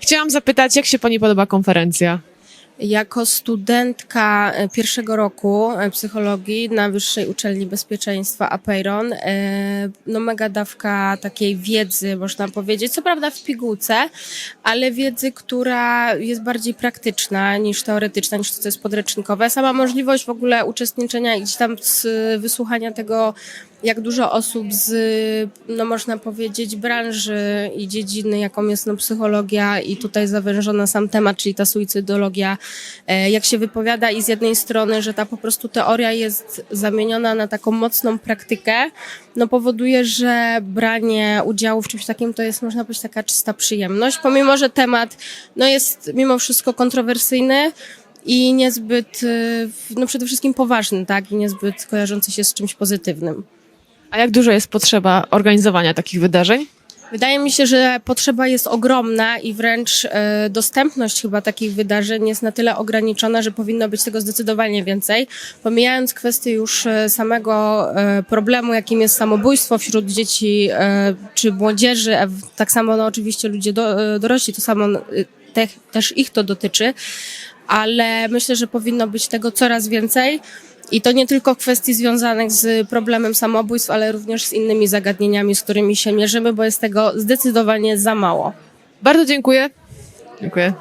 Chciałam zapytać, jak się pani podoba konferencja? Jako studentka e, pierwszego roku e, psychologii na Wyższej Uczelni Bezpieczeństwa APEIRON, e, no mega dawka takiej wiedzy, można powiedzieć, co prawda w pigułce, ale wiedzy, która jest bardziej praktyczna niż teoretyczna, niż to, co jest podręcznikowe. Sama możliwość w ogóle uczestniczenia i gdzieś tam wysłuchania tego, jak dużo osób z, no można powiedzieć, branży i dziedziny, jaką jest no, psychologia i tutaj zawężona sam temat, czyli ta suicydologia, e, jak się wypowiada i z jednej strony, że ta po prostu teoria jest zamieniona na taką mocną praktykę, no powoduje, że branie udziału w czymś takim to jest, można powiedzieć, taka czysta przyjemność, pomimo, że temat no, jest mimo wszystko kontrowersyjny, i niezbyt, y, no przede wszystkim poważny, tak, i niezbyt kojarzący się z czymś pozytywnym. A jak dużo jest potrzeba organizowania takich wydarzeń? Wydaje mi się, że potrzeba jest ogromna i wręcz e, dostępność chyba takich wydarzeń jest na tyle ograniczona, że powinno być tego zdecydowanie więcej. Pomijając kwestię już e, samego e, problemu, jakim jest samobójstwo wśród dzieci czy młodzieży, a tak samo no, oczywiście ludzie do, dorośli, to samo te, też ich to dotyczy, ale myślę, że powinno być tego coraz więcej. I to nie tylko kwestii związanych z problemem samobójstw, ale również z innymi zagadnieniami, z którymi się mierzymy, bo jest tego zdecydowanie za mało. Bardzo dziękuję. Dziękuję.